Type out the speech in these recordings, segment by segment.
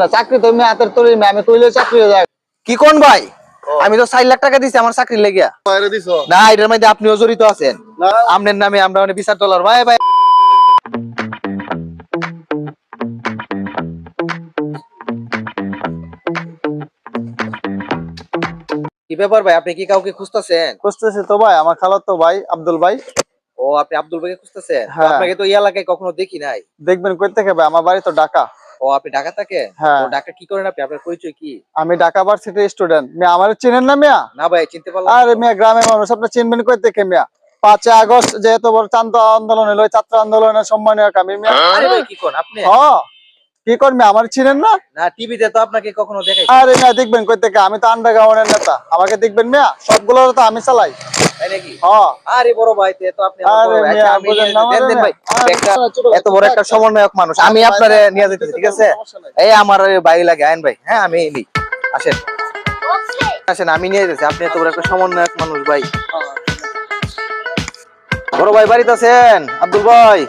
না চাকরি তো আমি হাতের তৈরি আমি কইলে চাকরি হয়ে যায় কি কোন ভাই? আমি তো চার লাখ টাকা দিছি আমার চাকরি লেগিয়া। না এটার মধ্যে আপনিও জড়িত আছেন। নামে আমরা অনেক বিচার ডলার ভাই ভাই। কি ব্যাপার ভাই আপনি কি কাউকে খুঁজতেছেন? খুঁজতেছি তো ভাই আমার খালার তো ভাই আব্দুল ভাই। ও আপনি আব্দুল ভাইকে খুঁজতেছেন? হ্যাঁ। আপনাকে তো এই এলাকায় কখনো দেখি নাই। দেখবেন কই থেকে ভাই আমার বাড়ি তো ঢাকা। ও আপনি ঢাকা থাকেন হ্যাঁ। ঢাকা কি করেন আপনি? আপনার পরিচয় কি? আমি ঢাকা ভার্সিটির স্টুডেন্ট। মিয়া আমার চিনেন না মিয়া? না ভাই চিনতে পারলাম আরে মিয়া গ্রামের মানুষ আপনি চিনবেন কই থেকে মিয়া? পাঁচই আগস্ট যেহেতু বড় চান্দ আন্দোলন হলো ছাত্র আন্দোলনের সম্মানীয় মিয়া। আরে ভাই কি কোন আপনি? হ কি করবি আমার চিনেন না? না টিভিতে তো আপনাকে কখনো দেখাই আরে মিয়া দেখবেন কই থেকে? আমি তো আন্ডারগ্রাউন্ডের নেতা। আমাকে দেখবেন মিয়া? সবগুলো তো আমি চালাই। নাকি? আরে বড় ভাই তো আপনি আমার আরে বড় ভাই। মিয়া, আচ্ছা, দেন দেন ভাই। এত বড় একটা সমন্বয়ক মানুষ। আমি আপনারে নিয়ে যেতেছি ঠিক আছে? এই আমার ভাই লাগে আইন ভাই। হ্যাঁ আমি নিই আসেন। আসেন আমি নিয়ে যেতেছি। আপনি এত বড় একটা সমন্বয়ক মানুষ ভাই। বড় ভাই বাড়িতে আছেন? আব্দুল ভাই।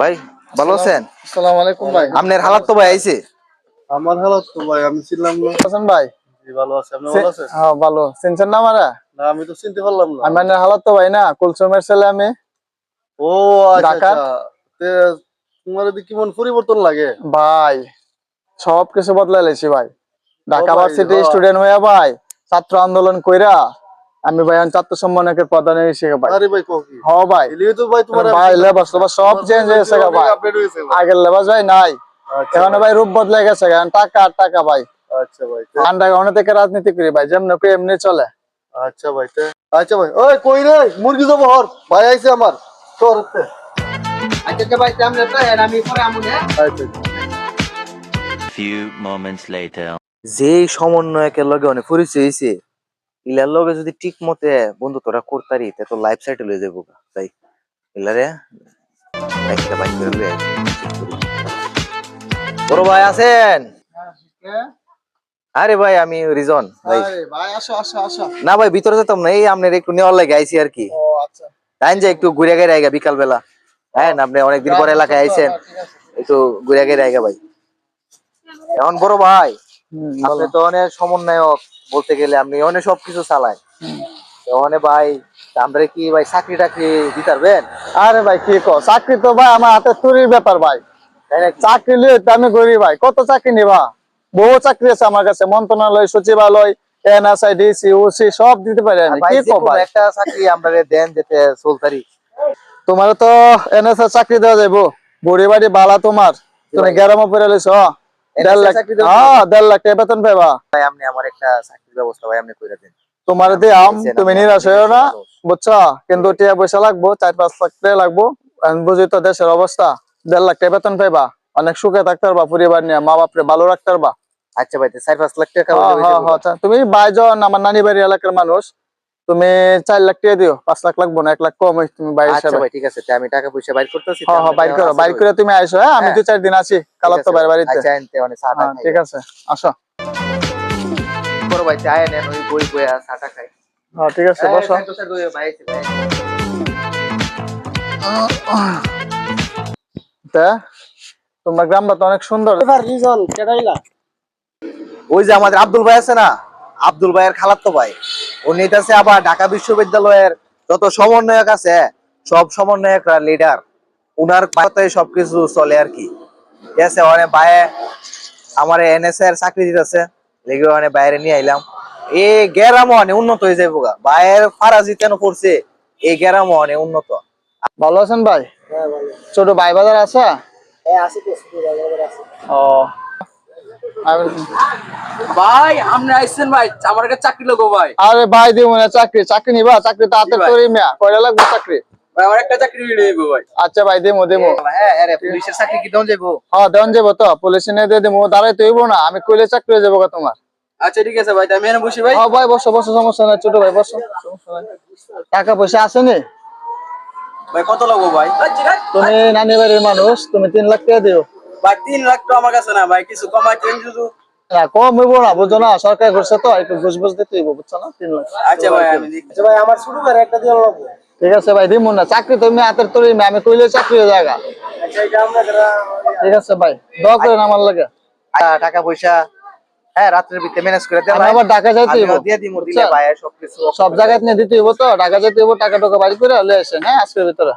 ভাই ভালো আছেন? আসসালামু আলাইকুম ভাই। আপনার হালাত তো ভাই আইছে। আমার হালত তো ভাই আমি ছিলাম না। ভাই। ভালো আছে। আপনি ভালো আছেন? হ্যাঁ ভালো। চিনছেন না আমারা? না আমি তো চিনতে পারলাম না। আমি মানে হালাত তো ভাই না কুলসুমের ছেলে আমি। ও আচ্ছা? আচ্ছা। তোমার এদিকে কেমন পরিবর্তন লাগে? ভাই সব কিছু লাইছি ভাই। ঢাকা ভার্সিটি স্টুডেন্ট হইয়া ভাই ছাত্র আন্দোলন কইরা আমি ভাই ছাত্র সম্মানকের প্রধান হিসেবে ভাই। আরে ভাই কও কি? হ ভাই। এলিয়ে তো ভাই তোমার ভাই লেবাস লেবাস সব চেঞ্জ হয়েছে ভাই। আগের লেবাস ভাই নাই। আচ্ছা এখন ভাই। রূপ বদলে গেছে টাকা টাকা ভাই। আচ্ছা ভাই আন্ডারগ্রাউন্ড থেকে রাজনীতি করি ভাই যেমন কই এমনি চলে। আচ্ছা ভাই আচ্ছা ভাই ওই কই রে? মুরগি দেবো হর ভাই আইছে আমার তোর আচ্ছা ভাই তো আমি পরে আমু হ্যাঁ? আচ্ছা। Few moments later. যেই সমন্বয়কের লগে অনেক পরিচয় হয়েছে ইলার লগে যদি ঠিক মতে বন্ধু তোরা করতারি তে তো লাইফ সাইকেল হয়ে যাব। তাই। ইলারে একটা বাইক করে লয়ে। বড় ভাই আছেন? আরে ভাই আমি রিজন ভাই। ভাই আসো আসো আসো। না ভাই ভিতরে যেতাম না এই আপনার একটু নেওয়ার লাগে আইছি আর কি। ও আচ্ছা। তাই যে একটু ঘুরে গেড়ে আইগা বিকাল বেলা হ্যাঁ আপনি অনেকদিন পরে এলাকায় আইছেন। একটু ঘুরে গেড়ে আইগা ভাই। এখন বড় ভাই আপনি তো অনেক সমন্বয়ক বলতে গেলে আপনি অনেক সবকিছু চালায়। ওখানে ভাই আমরা কি ভাই চাকরি টাকরি দিতারবেন আরে ভাই কি কো চাকরি তো ভাই আমার হাতে চুরির ব্যাপার ভাই। চাকরি লিয়ে আমি করি ভাই কত চাকরি নিবা? বহু চাকরি আছে আমার কাছে মন্ত্রণালয় সচিবালয় এনএসআই ডিসি ওসি সব দিতে পারি কি একটা চাকরি আমরা দেন যেতে চলতারি। তোমার তো এনএসআই চাকরি দেওয়া যাইবো। বুড়ি বাড়ি বালা তোমার। তুমি গ্যারামো পরে লইছো দেড় লাখ চাকরি দেওয়া হ্যাঁ দেড় লাখ টাকা বেতন পাইবা। ভাই আপনি আমার একটা চাকরির ব্যবস্থা ভাই আপনি কইরা দেন। তোমার দিয়াম দিয়েছেন, তুমি আমার নিরাশ হইও না। বুঝছ? কিন্তু টিয়া পয়সা লাগবো চার পাঁচ লাখ টাকা লাগবো। বুঝি তো দেশের অবস্থা দেড় লাখ টাকা বেতন পাইবা। অনেক সুখে থাকতে পারবা পরিবার নিয়ে মা বাপরে ভালো রাখতে পারবা। আচ্ছা ভাই চার পাঁচ লাখ টাকা হ্যাঁ, হ্যাঁ, হয়ে তুমি বাইজন আমার নানি বাড়ি এলাকার মানুষ তুমি চার লাখ টাকা দিও পাঁচ লাখ লাগবো না এক লাখ কম তুমি বাইর আচ্ছা ভাই ঠিক আছে আমি টাকা পয়সা বাইর করতেছি হ্যাঁ হ্যাঁ বাইর করো বাইর করে তুমি আইসো হ্যাঁ আমি। দু চার দিন আছি কালার তো বাইরে বাড়িতে। আচ্ছা ঠিক আছে আসো। বড় ভাই চায় নেন ওই বই বই আর চাটা খাই। হ্যাঁ ঠিক আছে বসো। ভাই। তোমার গ্রামটা তো অনেক সুন্দর। ওই যে আমাদের আব্দুল ভাই আছে না? আব্দুল ভাইয়ের খালাতো ভাই। উনি আছে আবার ঢাকা বিশ্ববিদ্যালয়ের যত সমন্বয়ক আছে সব সমন্বয়করা লিডার উনার সবকিছু চলে আর কি। ঠিক আছে অনেক আমার এনএস এর চাকরি দিতেছে। লেগে অনেক বাইরে নিয়ে আইলাম। এই গ্যারামও অনেক উন্নত হয়ে যাব গা। ভাইয়ের ফারাজি কেন করছে এই গ্যারামও অনেক উন্নত। ভালো আছেন ভাই? ছোট ভাই বাজার আছে? ও। ভাই আপনি আইসেন ভাই আমার কাছে চাকরি লোক ভাই। আরে ভাই দিব না চাকরি চাকরি নিবা চাকরি তো হাতে ভাই। করি কয়টা লাগবে চাকরি? আমার একটা চাকরি নিয়ে ভাই। আচ্ছা ভাই দিমু দিমু। হ্যাঁ আরে পুলিশের চাকরি কি দন যাব হ্যাঁ দেন যাব তো পুলিশ নিয়ে দিয়ে দিমু দাঁড়াই তো হইবো না আমি কইলে চাকরি হয়ে যাব তোমার। আচ্ছা ঠিক আছে ভাই আমি বসি ভাই। হ্যাঁ ভাই বসো বসো সমস্যা নাই ছোট ভাই বসো। সমস্যা নাই। টাকা পয়সা আছে নি? ভাই কত লাগবো ভাই? তুমি নানি বাড়ির মানুষ তুমি তিন লাখ টাকা দিও। ভাই তিন লাখ তো আমার কাছে না ভাই কিছু কমাই কম হইবো না সরকার করছে তো একটু ঘুষ ঘুষ দিতে হইবো বুঝছ না? তিন লাখ। আচ্ছা ভাই আমি আচ্ছা ভাই আমার শুরু করে একটা দিয়ে লাগবো। ঠিক আছে ভাই দিমু না চাকরি তো আমি হাতের তৈরি আমি কইলে চাকরি হয়ে জায়গা ঠিক আছে ভাই দোয়া করেন আমার লাগে। টাকা পয়সা হ্যাঁ রাত্রের ভিতরে ম্যানেজ করে দেন আমি আবার ঢাকা যাইতে হইব। আমিও দিয়ে দিমু দিলে বুঝছেন? ভাই সবকিছু সব জায়গায় নিয়ে দিতে হইব তো? ঢাকা যেতে হইব টাকা টাকা বাড়ি করে লয়ে আসেন হ্যাঁ আজকের ভিতরে।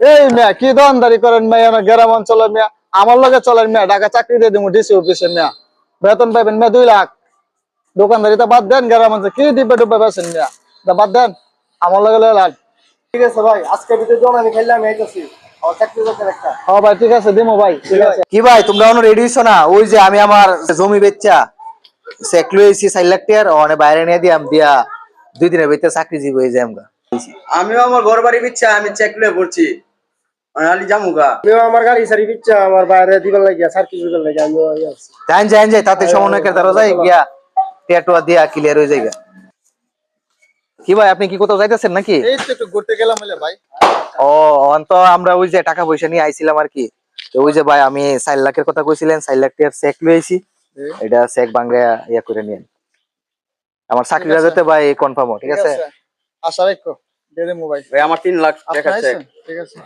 এই মিয়া কি করেন মিয়া না গ্রাম অঞ্চলের মিয়া। আমার লগে চলেন মিয়া ঢাকা চাকরি দিয়ে দিমু ডিসি অফিসে মিয়া। বেতন পাইবেন মিয়া দুই লাখ। দোকানদারি তো বাদ দেন গ্রাম অঞ্চল কি দিবে ডুবে বেছেন মিয়া? বাদ দেন আমার লগে লয়ে লাখ ঠিক আছে ভাই আজকে ভিতরে জন আমি খাইলে আমি হ্যাঁ ভাই ঠিক আছে দিমু ভাই ঠিক আছে। কি ভাই তোমরা অন্য রেডি হইছো না? ওই যে আমি আমার জমি বেচা চেক লইছি চার লাখ টাকার ওখানে বাইরে নিয়ে দিয়াম দিয়া দুই দিনের ভিতরে চাকরি জীব হয়ে যায় আমিও আমার ঘর বাড়ি বিচ্ছা আমি চেক লয়ে পড়ছি। আলি জামুগা আমিও আমার গাড়ি সারি বিচ্ছা আমার বাইরে দিবার লাগিয়া সার্কিট দিবার আমিও তাতে সমন্বয়কের দ্বারা যায় গিয়া টেটুয়া দিয়া ক্লিয়ার হয়ে যায় গা। কি ভাই আপনি কি কোথাও যাইতেছেন নাকি? এই তো একটু ঘুরতে গেলাম বলে ভাই। ও অন্ত আমরা ওই যে টাকা পয়সা নিয়ে আইছিলাম আর কি। তো ওই যে ভাই আমি চার লাখের কথা কইছিলেন চার লাখ টাকার চেক লই আইছি। এটা চেক বাংলা ইয়া করে নিয়েন। আমার চাকরিটা। যাতে ভাই কনফার্ম ঠিক আছে? আশা রাখো দিয়ে ভাই। ভাই আমার তিন লাখ টাকা চেক ঠিক আছে।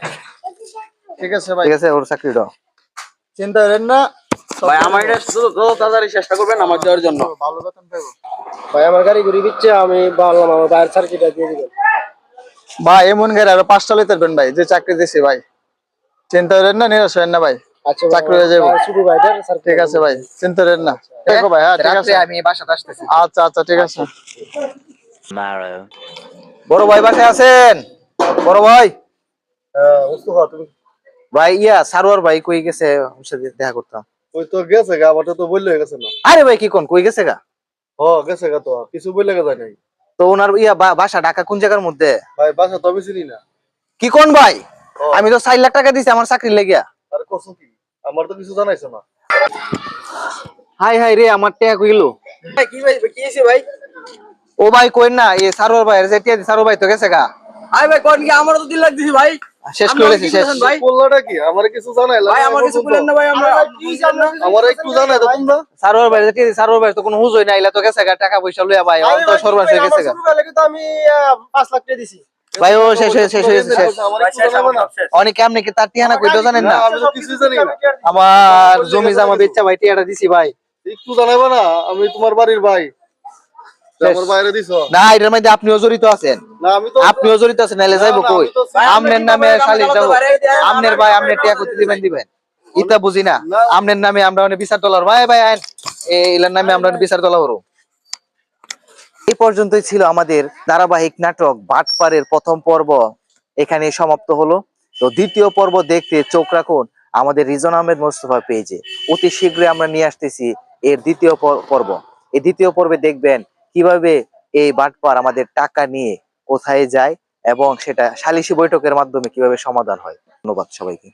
ঠিক আছে ভাই। ঠিক আছে ওর চাকরিটা চিন্তা করেন না ভাই আমার এটা শুধু যত তাড়াতাড়ি চেষ্টা করবেন আমার দেওয়ার জন্য। ভালো বেতন পাবো ভাই আমার গাড়ি ঘুরি বিচ্ছা আমি বললাম আমার বাইরের সার্কিটটা দিয়ে দিবেন। ভাই এমন গাড়ি আরও পাঁচটা লইতে পারবেন ভাই যে চাকরি দিছি ভাই। চিন্তা করেন না নিরাশ হবেন না ভাই। আচ্ছা চাকরি হয়ে যাবে। শুধু সার্কিট ঠিক আছে ভাই চিন্তা করেন না। দেখো ভাই হ্যাঁ ঠিক আছে। আমি বাসাতে আসতেছি। আচ্ছা আচ্ছা ঠিক আছে. বড় ভাই বাসায় আছেন? বড় ভাই? হ্যাঁ ভাই ইয়া সারোয়ার ভাই কই গেছে? ওর সাথে দেখা করতাম। ওই তো গেছে গা তো বললে গেছে না। আরে ভাই কি কোন? কই গেছে গা? ও গেছে গা তো কিছু বললে গেছে নাই। তো ওনার ইয়া বাসা ঢাকা কোন জায়গার মধ্যে? ভাই বাসা তো আমি চিনি না। কি কোন ভাই? আমি তো চার লাখ টাকা দিছি আমার চাকরি লেগিয়া। আর কসম কি? আমার তো কিছু জানাইছো না। হাই হাই রে আমার টাকা কইলো ভাই কি ভাই কি ভাই? ও ভাই কই না এ সারোয়ার ভাই যে টিয়া সারোয়ার ভাই তো গেছে গা। আই ভাই কোন কি? আমারও তো তিন লাখ দিছি ভাই। শেষ করে শেষ। বলছেন ভাই? বললাটা কি? আমার কিছু জানাই ভাই আমার কিছু বলেন না ভাই আমরা আমার একটু জানাই তো তোমরা। ভাই টিয়া সারোয়ার ভাই তো কোনো হুজই না ইলা তো গেছে গা টাকা পয়সা লইয়া ভাই অন্ত সর্বনাশ হয়ে গেছে গা। তো আমি পাঁচ লাখ টাকা দিছি। ভাই ও শেষ শেষ শেষ শেষ শেষ। আমার একটু অনেক আপনি কি তার টিয়ানা কইতো জানেন না? না, আমি তো কিছুই জানি না। আমার জমি জামা বেচা ভাই টিয়াটা দিছি ভাই। একটু জানাব না? আমি তোমার বাড়ির ভাই তো আমার বাইরে দিছো না এটার মধ্যে আপনিও জড়িত আছেন। না আমি তো আপনিও জড়িত আছেন নাইলে যাইবো না, না, কই আমনের নামে সালিশ যাব। আমনের ভাই আমনের টিয়া করতে দিবেন দিবেন। ইতা বুঝি না। না। আমনের নামে আমরা অনেক বিচার ডলার ভাই ভাই আইন। এই নামে আমরা বিচার ডলার এই পর্যন্তই ছিল আমাদের ধারাবাহিক নাটক বাটপাড়ের প্রথম পর্ব। এখানে সমাপ্ত হলো। তো দ্বিতীয় পর্ব দেখতে চোখ রাখুন আমাদের রিজন আহমেদ মোস্তফা পেজে। অতি শীঘ্রই আমরা নিয়ে আসতেছি এর দ্বিতীয় পর- পর্ব। এই দ্বিতীয় পর্বে দেখবেন কীভাবে এই বাটপার আমাদের টাকা নিয়ে কোথায় যায় এবং সেটা সালিশি বৈঠকের মাধ্যমে কীভাবে সমাধান হয়? ধন্যবাদ সবাইকে।